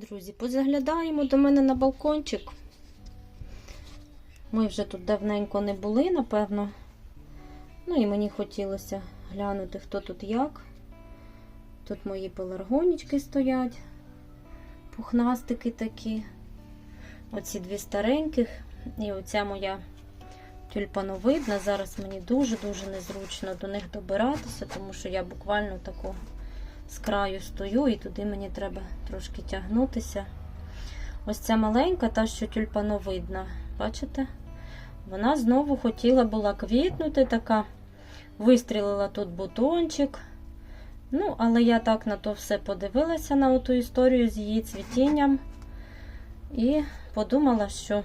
Друзі, позаглядаємо до мене на балкончик. Ми вже тут давненько не були, напевно. Ну і мені хотілося глянути, хто тут як. Тут мої пеларгонічки стоять, пухнастики такі. Оці дві стареньких. І оця моя тюльпановидна. Зараз мені дуже-дуже незручно до них добиратися, тому що я буквально таку з краю стою, і туди мені треба трошки тягнутися. Ось ця маленька, та що тюльпановидна, бачите? Вона знову хотіла була квітнути, така вистрілила тут бутончик. Ну, але я так на то все подивилася на ту історію з її цвітінням. І подумала, що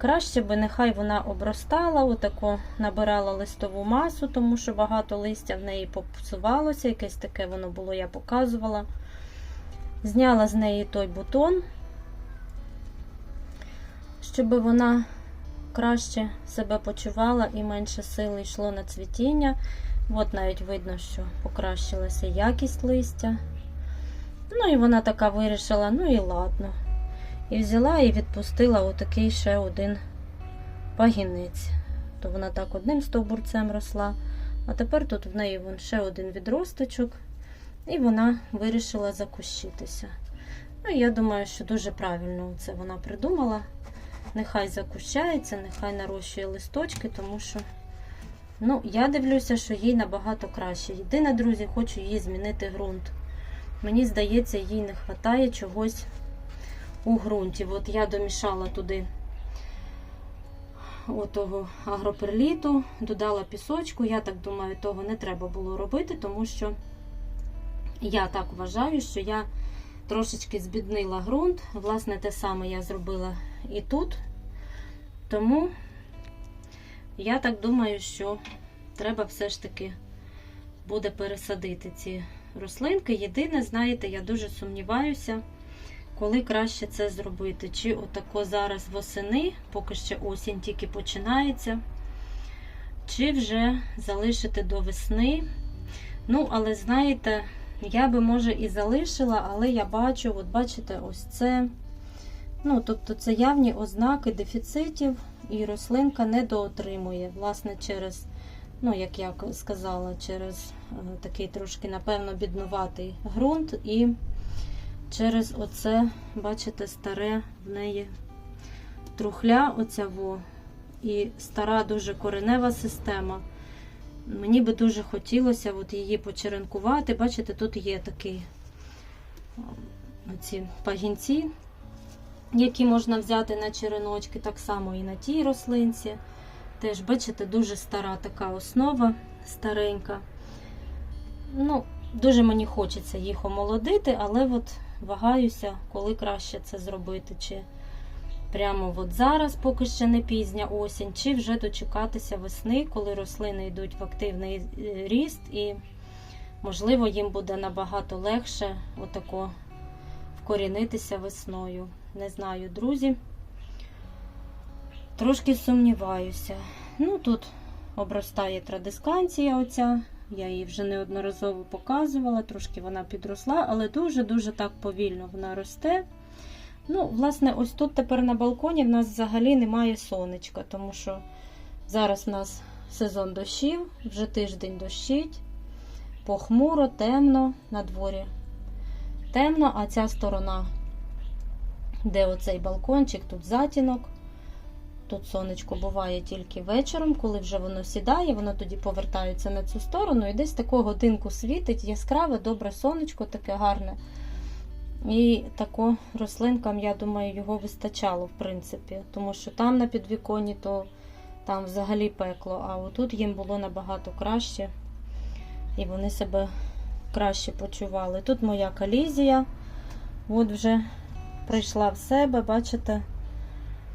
краще би нехай вона обростала, отако набирала листову масу, тому що багато листя в неї попсувалося, якесь таке воно було, я показувала. Зняла з неї той бутон, щоб вона краще себе почувала і менше сили йшло на цвітіння. От навіть видно, що покращилася якість листя. Ну і вона така вирішила, ну і ладно. І взяла і відпустила отакий ще один пагінець. То вона так одним стовбурцем росла. А тепер тут в неї вон ще один відросточок, і вона вирішила закущитися. Ну, я думаю, що дуже правильно це вона придумала. Нехай закущається, нехай нарощує листочки, тому що ну, я дивлюся, що їй набагато краще. Єдине, друзі, хочу їй змінити ґрунт. Мені здається, їй не вистачає чогось у ґрунті. От я домішала туди отого агроперліту, додала пісочку. Я так думаю, того не треба було робити, тому що я так вважаю, що я трошечки збіднила ґрунт. Власне, те саме я зробила і тут. Тому я так думаю, що треба все ж таки буде пересадити ці рослинки. Єдине, знаєте, я дуже сумніваюся, коли краще це зробити. Чи отако зараз восени, поки ще осінь тільки починається, чи вже залишити до весни. Ну, але знаєте, я би, може, і залишила, але я бачу, от бачите, ось це. Ну, тобто це явні ознаки дефіцитів, і рослинка недоотримує, власне, через, ну, як я сказала, через е, такий трошки, напевно, біднуватий ґрунт і через оце, бачите, старе в неї трухля, оця во, і стара дуже коренева система. Мені би дуже хотілося от її почеренкувати. Бачите, тут є такі оці пагінці, які можна взяти на череночки, так само і на тій рослинці. Теж, бачите, дуже стара така основа, старенька. Ну, Дуже мені хочеться їх омолодити, але от вагаюся, коли краще це зробити. Чи прямо от зараз, поки ще не пізня осінь, чи вже дочекатися весни, коли рослини йдуть в активний ріст, і, можливо, їм буде набагато легше отако вкорінитися весною. Не знаю, друзі. Трошки сумніваюся. Ну, тут обростає традисканція оця. Я її вже неодноразово показувала, трошки вона підросла, але дуже-дуже так повільно вона росте. Ну, власне, ось тут тепер на балконі в нас взагалі немає сонечка, тому що зараз в нас сезон дощів, вже тиждень дощить, похмуро, темно на дворі. Темно, а ця сторона, де оцей балкончик, тут затінок. Тут сонечко буває тільки вечором, коли вже воно сідає, воно тоді повертається на цю сторону і десь таку годинку світить, яскраве, добре сонечко, таке гарне. І тако рослинкам, я думаю, його вистачало, в принципі. Тому що там на підвіконні, то там взагалі пекло, а отут їм було набагато краще. І вони себе краще почували. Тут моя колізія. От вже прийшла в себе, бачите?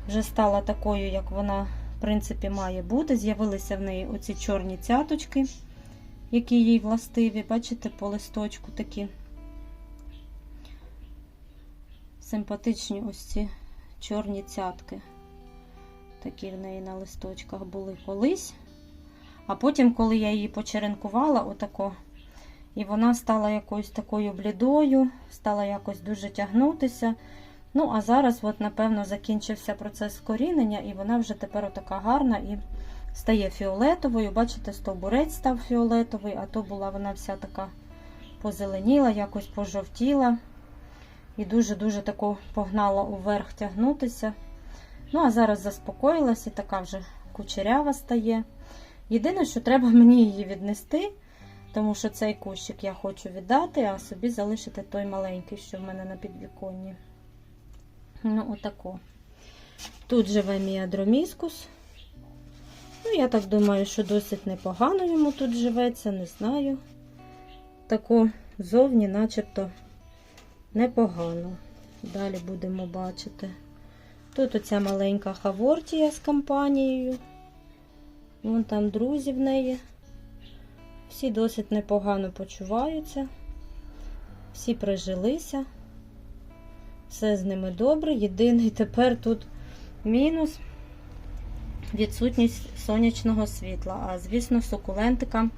Вже стала такою, як вона, в принципі, має бути. З'явилися в неї оці чорні цяточки, які їй властиві. Бачите, по листочку такі симпатичні ось ці чорні цятки. Такі в неї на листочках були колись. А потім, коли я її почеренкувала, отако, І вона стала якоюсь такою блідою, стала якось дуже тягнутися. Ну, а зараз, от, напевно, закінчився процес корінення, і вона вже тепер така гарна і стає фіолетовою. Бачите, стовбурець став фіолетовий, а то була вона вся така позеленіла, якось пожовтіла. І дуже-дуже тако погнала уверх тягнутися. Ну, а зараз заспокоїлась і така вже кучерява стає. Єдине, що треба мені її віднести, тому що цей кущик я хочу віддати, а собі залишити той маленький, що в мене на підвіконні. Ну, отако. Тут живе мій адроміскус. Ну, я так думаю, що досить непогано йому тут живеться, не знаю. Тако зовні, начебто, непогано. Далі будемо бачити. Тут оця маленька хавортія з компанією. Вон там друзі в неї. Всі досить непогано почуваються. Всі прижилися. Все з ними добре. Єдиний тепер тут мінус відсутність сонячного світла. А звісно, сукулентикам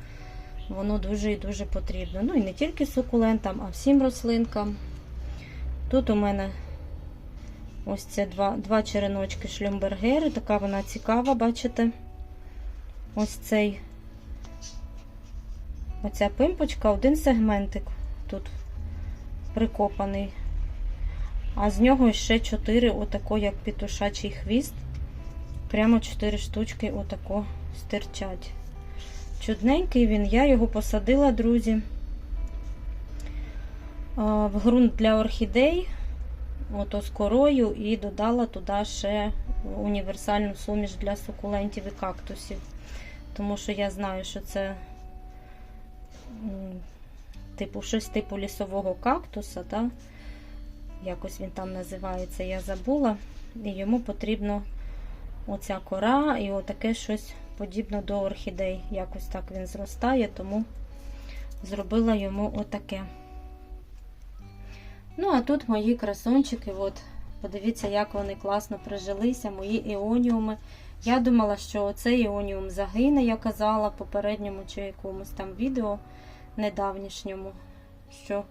воно дуже і дуже потрібно. Ну і не тільки сукулентам, а всім рослинкам. Тут у мене ось це два, два череночки шлюмбергери. Така вона цікава, бачите? Ось цей оця пимпочка, один сегментик тут прикопаний. А з нього ще чотири, отако, як петушачий хвіст. Прямо чотири штучки отако стирчать. Чудненький він, я його посадила, друзі, в ґрунт для орхідей, ото з корою, і додала туди ще універсальну суміш для сукулентів і кактусів. Тому що я знаю, що це типу щось типу лісового кактуса, та? Якось він там називається, я забула. І йому потрібно оця кора і отаке щось подібне до орхідей. Якось так він зростає, тому зробила йому отаке. Ну, а тут мої красунчики, от, подивіться, як вони класно прижилися, мої іоніуми. Я думала, що оцей іоніум загине, я казала попередньому чи якомусь там відео недавнішньому, що,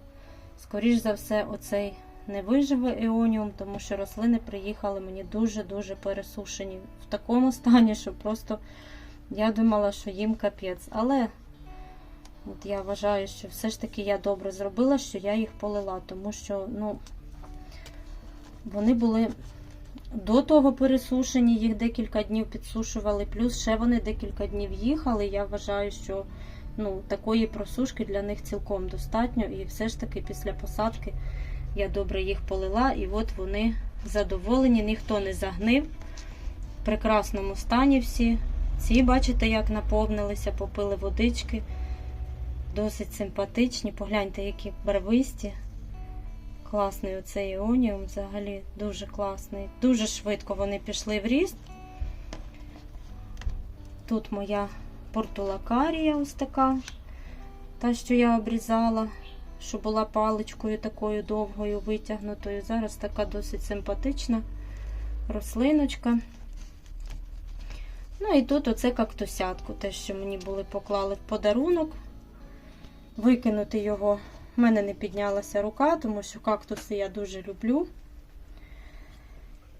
скоріш за все, оцей не виживе іоніум, тому що рослини приїхали мені дуже-дуже пересушені в такому стані, що просто я думала, що їм капець. Але от я вважаю, що все ж таки я добре зробила, що я їх полила, тому що ну, вони були до того пересушені, їх декілька днів підсушували, плюс ще вони декілька днів їхали. Я вважаю, що ну, такої просушки для них цілком достатньо. І все ж таки після посадки я добре їх полила, і от вони задоволені, ніхто не загнив. В прекрасному стані всі. Ці, бачите, як наповнилися, попили водички. Досить симпатичні. Погляньте, які барвисті. Класний оцей іоніум взагалі дуже класний. Дуже швидко вони пішли в ріст. Тут моя портулакарія ось така, та, що я обрізала, що була паличкою такою довгою, витягнутою. Зараз така досить симпатична рослиночка. Ну і тут оце кактусятку, те, що мені були поклали в подарунок. Викинути його. У мене не піднялася рука, тому що кактуси я дуже люблю.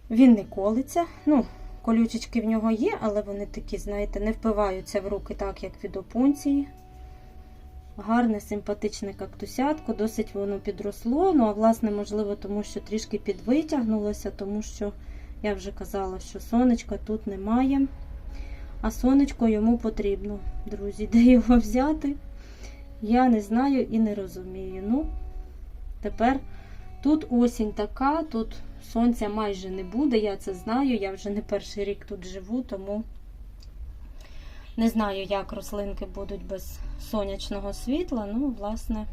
Він не колиться. Ну, колючечки в нього є, але вони такі, знаєте, не впиваються в руки, так, як від опунції. Гарне, симпатичне кактусятко, досить воно підросло. Ну, а власне, можливо, тому що трішки підвитягнулося, тому що я вже казала, що сонечка тут немає. А сонечко йому потрібно, друзі, де його взяти? Я не знаю і не розумію. Ну, тепер тут осінь така, тут сонця майже не буде, я це знаю. Я вже не перший рік тут живу, тому не знаю, як рослинки будуть без сонячного світла. Ну, власне,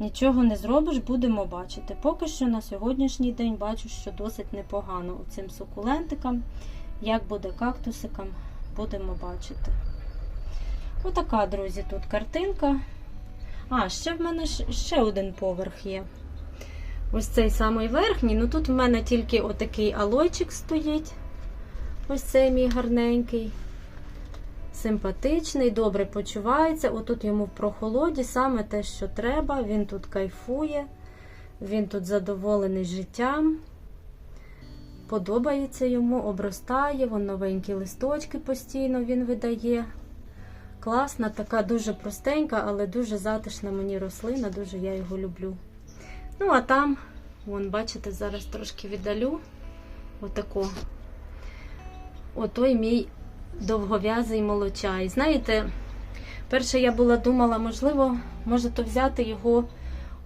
нічого не зробиш, будемо бачити. Поки що на сьогоднішній день бачу, що досить непогано цим сукулентикам. Як буде кактусикам, будемо бачити. Отака, друзі, тут картинка. А, ще в мене ще один поверх є. Ось цей самий верхній. Ну тут в мене тільки отакий алойчик стоїть. Ось цей мій гарненький. Симпатичний, добре почувається. Отут йому в прохолоді саме те, що треба. Він тут кайфує, він тут задоволений життям. Подобається йому, обростає, вон новенькі листочки постійно він видає. Класна, така дуже простенька, але дуже затишна мені рослина, дуже я його люблю. Ну, а там, вон, бачите, зараз трошки віддалю. Отако. Отой мій довгов'язий молочай. Знаєте, перше я була думала, можливо, може то взяти його,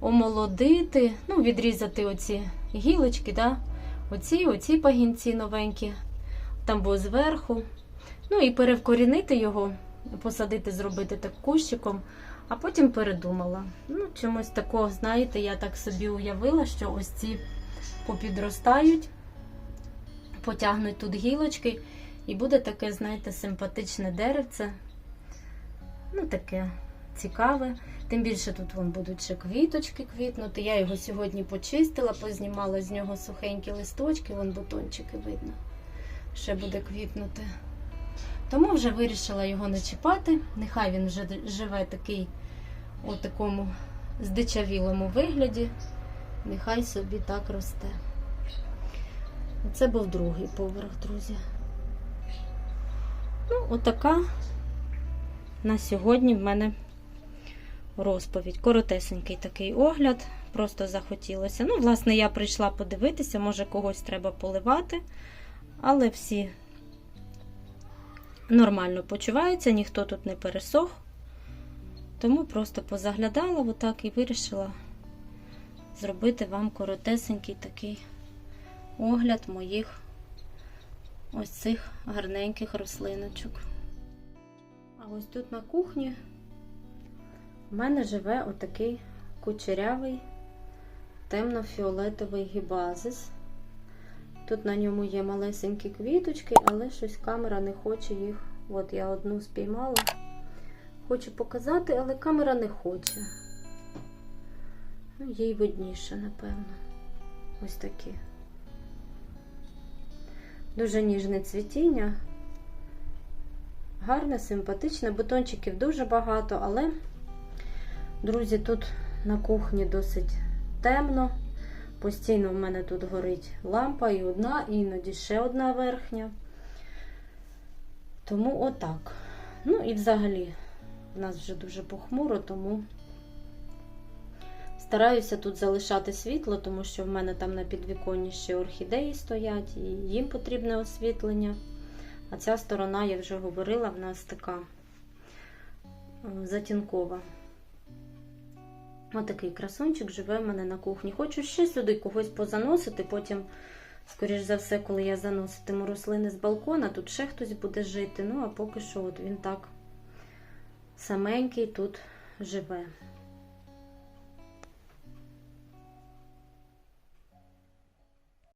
омолодити, ну, відрізати оці гілочки, да? оці, оці пагінці новенькі, там був зверху. Ну і перевкорінити його, посадити, зробити так кущиком, а потім передумала. Ну, чомусь такого, знаєте, я так собі уявила, що ось ці попідростають, потягнуть тут гілочки, і буде таке, знаєте, симпатичне деревце. Ну, таке цікаве. Тим більше тут вон будуть ще квіточки квітнути. Я його сьогодні почистила, познімала з нього сухенькі листочки, вон бутончики видно. Ще буде квітнути. Тому вже вирішила його не чіпати. Нехай він вже живе такий у такому здичавілому вигляді. Нехай собі так росте. Це був другий поверх, друзі. Ну, отака на сьогодні в мене розповідь. Коротесенький такий огляд. Просто захотілося. Ну, власне, я прийшла подивитися, може когось треба поливати, але всі нормально почуваються, ніхто тут не пересох. Тому просто позаглядала отак і вирішила зробити вам коротесенький такий огляд моїх ось цих гарненьких рослиночок. А ось тут на кухні в мене живе отакий кучерявий темно-фіолетовий гібазис. Тут на ньому є малесенькі квіточки, але щось камера не хоче їх. От я одну спіймала. Хочу показати, але камера не хоче. Ну, їй видніше, напевно. Ось такі. Дуже ніжне цвітіння. Гарне, симпатичне. Бутончиків дуже багато, але, друзі, тут на кухні досить темно. Постійно в мене тут горить лампа і одна, і іноді ще одна верхня. Тому отак. Ну і взагалі, в нас вже дуже похмуро, тому стараюся тут залишати світло, тому що в мене там на підвіконні ще орхідеї стоять, і їм потрібне освітлення. А ця сторона, я вже говорила, в нас така е, затінкова. Отакий красончик живе в мене на кухні. Хочу ще сюди когось позаносити. Потім, скоріш за все, коли я заноситиму рослини з балкона, тут ще хтось буде жити. Ну, а поки що от він так саменький тут живе.